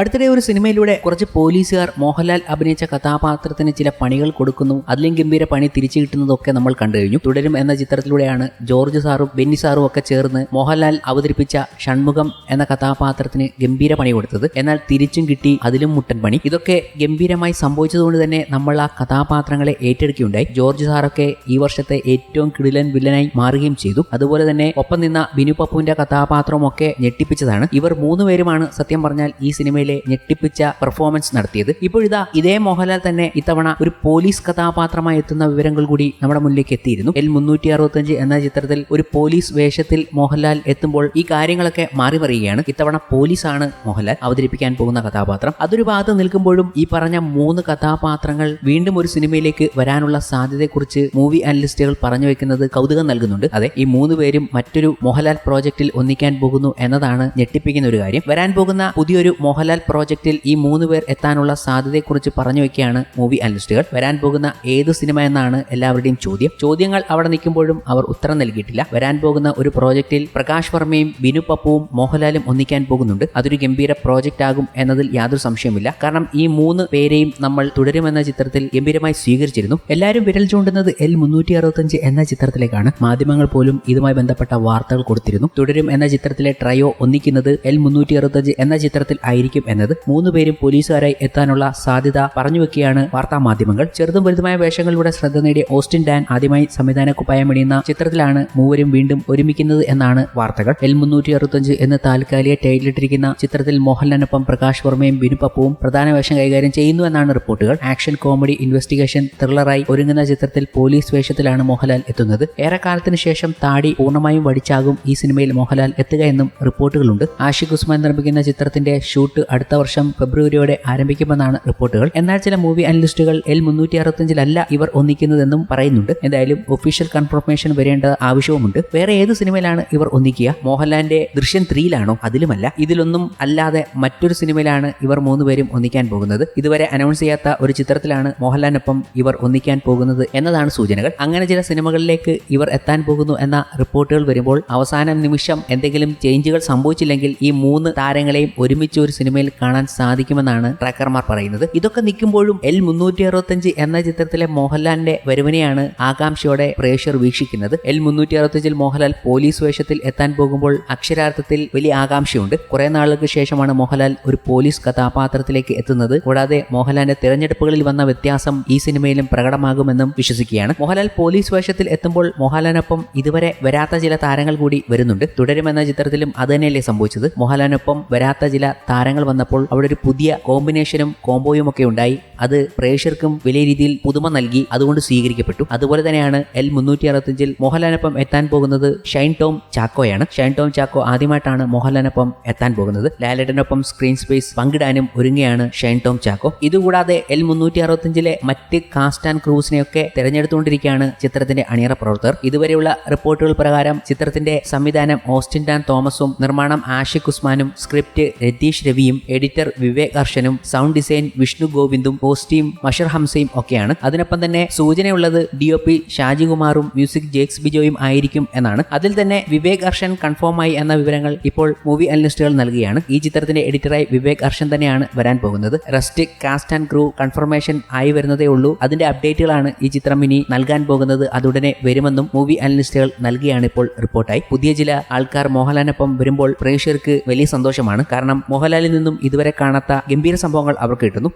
അടുത്തിടെ ഒരു സിനിമയിലൂടെ കുറച്ച് പോലീസുകാർ മോഹൻലാൽ അഭിനയിച്ച കഥാപാത്രത്തിന് ചില പണികൾ കൊടുക്കുന്നു. അതിലും ഗംഭീര പണി തിരിച്ചു കിട്ടുന്നതൊക്കെ നമ്മൾ കണ്ടു കഴിഞ്ഞു. തുടരും എന്ന ചിത്രത്തിലൂടെയാണ് ജോർജ് സാറും ബെന്നി സാറും ഒക്കെ ചേർന്ന് മോഹൻലാൽ അവതരിപ്പിച്ച ഷൺമുഖം എന്ന കഥാപാത്രത്തിന് ഗംഭീര പണി കൊടുത്തത്. എന്നാൽ തിരിച്ചും കിട്ടി അതിലും മുട്ടൻ പണി. ഇതൊക്കെ ഗംഭീരമായി സംഭവിച്ചതുകൊണ്ട് തന്നെ നമ്മൾ ആ കഥാപാത്രങ്ങളെ ഏറ്റെടുക്കുകയുണ്ടായി. ജോർജ് സാറൊക്കെ ഈ വർഷത്തെ ഏറ്റവും കിടിലൻ വില്ലനായി മാറുകയും ചെയ്തു. അതുപോലെ തന്നെ ഒപ്പം നിന്ന ബിനു പപ്പുവിന്റെ കഥാപാത്രമൊക്കെ ഞെട്ടിപ്പിച്ചതാണ്. ഇവർ മൂന്നുപേരുമാണ് സത്യം പറഞ്ഞാൽ ഈ സിനിമയിലെ ഞെട്ടിപ്പിച്ച പെർഫോമൻസ് നടത്തിയത്. ഇപ്പോഴിതാ ഇതേ മോഹൻലാൽ തന്നെ ഇത്തവണ ഒരു പോലീസ് കഥാപാത്രമായി എത്തുന്ന വിവരങ്ങൾ കൂടി നമ്മുടെ മുന്നിലേക്ക് എത്തിയിരുന്നു. എൽ മുന്നൂറ്റി അറുപത്തഞ്ച് എന്ന ചിത്രത്തിൽ ഒരു പോലീസ് വേഷത്തിൽ മോഹൻലാൽ എത്തുമ്പോൾ ഈ കാര്യങ്ങളൊക്കെ മാറി പറയുകയാണ് ഇത്തവണ പോലീസാണ് മോഹൻലാൽ അവതരിപ്പിക്കാൻ പോകുന്ന കഥാപാത്രം. അതൊരു ഭാഗത്ത് നിൽക്കുമ്പോഴും ഈ പറഞ്ഞ മൂന്ന് കഥാപാത്രങ്ങൾ വീണ്ടും ഒരു സിനിമയിലേക്ക് വരാനുള്ള സാധ്യതയെക്കുറിച്ച് മൂവി അനലിസ്റ്റുകൾ പറഞ്ഞു വെക്കുന്നത് കൗതുകം നൽകുന്നുണ്ട്. അതെ ഈ മൂന്ന് പേരും മറ്റൊരു മോഹൻലാൽ പ്രോജക്റ്റിൽ ഒന്നിക്കാൻ പോകുന്നു എന്നതാണ് ഞെട്ടിപ്പിക്കുന്ന ഒരു കാര്യം. വരാൻ പോകുന്ന പുതിയൊരു മോഹൻലാൽ പ്രോജക്റ്റിൽ ഈ മൂന്ന് പേർ എത്താനുള്ള സാധ്യതയെക്കുറിച്ച് പറഞ്ഞു വയ്ക്കുകയാണ് മൂവി അനലിസ്റ്റുകൾ. വരാൻ പോകുന്ന ഏത് സിനിമ എന്നാണ് എല്ലാവരുടെയും ചോദ്യം. ചോദ്യങ്ങൾ അവിടെ നിൽക്കുമ്പോഴും അവർ ഉത്തരം നൽകിയിട്ടില്ല. വരാൻ പോകുന്ന ഒരു പ്രോജക്റ്റിൽ പ്രകാശ് വർമ്മയും ബിനു പപ്പുവും മോഹൻലാലും ഒന്നിക്കാൻ പോകുന്നുണ്ട്. അതൊരു ഗംഭീര പ്രോജക്റ്റ് ആകും എന്നതിൽ യാതൊരു സംശയമില്ല കാരണം ഈ മൂന്ന് പേരെയും നമ്മൾ തുടരുമെന്ന ചിത്രത്തിൽ ഗംഭീരമായി സ്വീകരിച്ചിരുന്നു. എല്ലാവരും വിരൽ ചൂണ്ടുന്നത് എൽ മുന്നൂറ്റി അറുപത്തഞ്ച് എന്ന ചിത്രത്തിലേക്കാണ്. മാധ്യമങ്ങൾ പോലും ഇതുമായി ബന്ധപ്പെട്ട വാർത്തകൾ കൊടുത്തിരുന്നു. തുടരും എന്ന ചിത്രത്തിലെ ട്രയോ ഒന്നിക്കുന്നത് എൽ മുന്നൂറ്റി അറുപത്തഞ്ച് എന്ന ചിത്രത്തിൽ ആയിരിക്കും. എന്നത് മൂന്നുപേരും പോലീസുകാരായി എത്താനുള്ള സാധ്യത പറഞ്ഞുവെക്കുകയാണ് വാർത്താ മാധ്യമങ്ങൾ. ചെറുതും വലുതുമായ വേഷങ്ങളിലൂടെ ശ്രദ്ധ നേടിയ ഓസ്റ്റിൻ ഡാൻ ആദ്യമായി സംവിധാന കുപ്പായം അണിയുന്ന ചിത്രത്തിലാണ് മൂവരും വീണ്ടും ഒരുമിക്കുന്നത് എന്നാണ് വാർത്തകൾ. എൽ മുന്നൂറ്റി അറുപത്തഞ്ച് എന്ന് താൽക്കാലിക ടൈറ്റിലിട്ടിരിക്കുന്ന ചിത്രത്തിൽ മോഹൻലാലിനൊപ്പം പ്രകാശ് വർമ്മയും ബിനുപ്പപ്പവും പ്രധാന വേഷം കൈകാര്യം ചെയ്യുന്നു എന്നാണ് റിപ്പോർട്ടുകൾ. ആക്ഷൻ കോമഡി ഇൻവെസ്റ്റിഗേഷൻ ത്രില്ലറായി ഒരുങ്ങുന്ന ചിത്രത്തിൽ പോലീസ് വേഷത്തിലാണ് മോഹൻലാൽ എത്തുന്നത്. ഏറെക്കാലത്തിന് ശേഷം താടി പൂർണമായും വടിച്ചാകും ഈ സിനിമയിൽ മോഹൻലാൽ എത്തുക എന്നും റിപ്പോർട്ടുകളുണ്ട്. ആഷിഖ് ഉസ്മാൻ നിർമ്മിക്കുന്ന ചിത്രത്തിന്റെ ഷൂട്ട് അടുത്ത വർഷം ഫെബ്രുവരിയോടെ ആരംഭിക്കുമെന്നാണ് റിപ്പോർട്ടുകൾ. എന്നാൽ ചില മൂവി അനലിസ്റ്റുകൾ എൽ മുന്നൂറ്റി അറുപത്തഞ്ചിലല്ല ഇവർ ഒന്നിക്കുന്നതെന്നും പറയുന്നുണ്ട്. എന്തായാലും ഒഫീഷ്യൽ കൺഫർമേഷൻ വരേണ്ട ആവശ്യവുമുണ്ട്. വേറെ ഏത് സിനിമയിലാണ് ഇവർ ഒന്നിക്കുക? മോഹൻലാലിന്റെ ദൃശ്യം ത്രീയിലാണോ? അതിലുമല്ല. ഇതിലൊന്നും അല്ലാതെ മറ്റൊരു സിനിമയിലാണ് ഇവർ മൂന്നുപേരും ഒന്നിക്കാൻ പോകുന്നത്. ഇതുവരെ അനൗൺസ് ചെയ്യാത്ത ഒരു ചിത്രത്തിലാണ് മോഹൻലാലിനൊപ്പം ഇവർ ഒന്നിക്കാൻ പോകുന്നത് എന്നതാണ് സൂചനകൾ. അങ്ങനെ ചില സിനിമകളിലേക്ക് ഇവർ എത്താൻ പോകുന്നു എന്ന റിപ്പോർട്ടുകൾ വരുമ്പോൾ അവസാന നിമിഷം എന്തെങ്കിലും ചേഞ്ചുകൾ സംഭവിച്ചില്ലെങ്കിൽ ഈ മൂന്ന് താരങ്ങളെയും ഒരുമിച്ച് ഒരു സിനിമയിൽ കാണാൻ സാധിക്കുമെന്നാണ് ട്രാക്കർമാർ പറയുന്നത്. ഇതൊക്കെ നിൽക്കുമ്പോഴും എൽ മുന്നൂറ്റി അറുപത്തഞ്ച് എന്ന ചിത്രത്തിലെ മോഹൻലാലിന്റെ വരവിനെയാണ് ആകാംക്ഷയോടെ പ്രേക്ഷകർ വീക്ഷിക്കുന്നത്. എൽ മുന്നൂറ്റി അറുപത്തഞ്ചിൽ മോഹൻലാൽ പോലീസ് വേഷത്തിൽ എത്താൻ പോകുമ്പോൾ അക്ഷരാർത്ഥത്തിൽ വലിയ ആകാംക്ഷയുണ്ട്. കുറെ നാളുകൾക്ക് ശേഷമാണ് മോഹൻലാൽ ഒരു പോലീസ് കഥാപാത്രത്തിലേക്ക് എത്തുന്നത്. കൂടാതെ മോഹൻലാലിന്റെ തിരഞ്ഞെടുപ്പുകളിൽ വന്ന വ്യത്യാസം ഈ സിനിമയിലും പ്രകടമാകുമെന്നും വിശ്വസിക്കുകയാണ്. മോഹൻലാൽ പോലീസ് വേഷത്തിൽ എത്തുമ്പോൾ മോഹൻലാലിനൊപ്പം ഇതുവരെ വരാത്ത ചില താരങ്ങൾ കൂടി വരുന്നുണ്ട്. തുടരുമെന്ന ചിത്രത്തിലും അത് തന്നെയല്ലേ സംഭവിച്ചത്. മോഹൻലാലിനൊപ്പം വരാത്ത ചില താരങ്ങൾ വന്നപ്പോൾ അവിടെ ഒരു പുതിയ കോമ്പിനേഷനും കോംബോയും ഒക്കെ ഉണ്ടായി. അത് പ്രേക്ഷകർക്കും വലിയ രീതിയിൽ പുതുമ നൽകി അതുകൊണ്ട് സ്വീകരിക്കപ്പെട്ടു. അതുപോലെ തന്നെയാണ് എൽ മുന്നൂറ്റി അറുപത്തഞ്ചിൽ മോഹൻലാലിനൊപ്പം എത്താൻ പോകുന്നത് ഷൈൻ ടോം ചാക്കോയാണ്. ഷൈൻ ടോം ചാക്കോ ആദ്യമായിട്ടാണ് മോഹൻലാലിനൊപ്പം എത്താൻ പോകുന്നത്. ലാലേട്ടനൊപ്പം സ്ക്രീൻ സ്പേസ് പങ്കിടാനും ഒരുങ്ങുകയാണ് ഷൈൻ ടോം ചാക്കോ. ഇതുകൂടാതെ എൽ മുന്നൂറ്റി അറുപത്തഞ്ചിലെ മറ്റ് കാസ്റ്റ് ആൻഡ് ക്രൂസിനെയൊക്കെ തിരഞ്ഞെടുത്തുകൊണ്ടിരിക്കുകയാണ് ചിത്രത്തിന്റെ അണിയറ പ്രവർത്തകർ. ഇതുവരെയുള്ള റിപ്പോർട്ടുകൾ പ്രകാരം ചിത്രത്തിന്റെ സംവിധാനം ഓസ്റ്റിൻ ഡാൻ തോമസും നിർമ്മാണം ആഷിഖ് ഉസ്മാനും സ്ക്രിപ്റ്റ് രതീഷ് രവിയും എഡിറ്റർ വിവേക് ഹർഷനും സൗണ്ട് ഡിസൈൻ വിഷ്ണു ഗോവിന്ദും പോസ്റ്റിയും മഷർ ഹംസയും ഒക്കെയാണ്. അതിനൊപ്പം തന്നെ സൂചനയുള്ളത് ഡി ഒ പി ഷാജികുമാറും മ്യൂസിക് ജേക്സ് ബിജോയും ആയിരിക്കും എന്നാണ്. അതിൽ തന്നെ വിവേക് ഹർഷൻ കൺഫേം ആയി എന്ന വിവരങ്ങൾ ഇപ്പോൾ മൂവി അനലിസ്റ്റുകൾ നൽകുകയാണ്. ഈ ചിത്രത്തിന്റെ എഡിറ്ററായി വിവേക് ഹർഷൻ തന്നെയാണ് വരാൻ പോകുന്നത്. Rest cast and crew confirmation ആയി വരുന്നതേ ഉള്ളൂ. അതിന്റെ അപ്ഡേറ്റുകളാണ് ഈ ചിത്രം ഇനി നൽകാൻ പോകുന്നത്. അതുടനെ വരുമെന്നും മൂവി അനലിസ്റ്റുകൾ നൽകിയാണ് ഇപ്പോൾ റിപ്പോർട്ടായി. പുതിയ ചില ആൾക്കാർ മോഹൻലാലിനൊപ്പം വരുമ്പോൾ പ്രേക്ഷകർക്ക് വലിയ സന്തോഷമാണ്. കാരണം മോഹൻലാലിൽ നിന്നും ഇതുവരെ കാണാത്ത ഗംഭീര സംഭവങ്ങൾ അവർക്ക് കിട്ടുന്നു.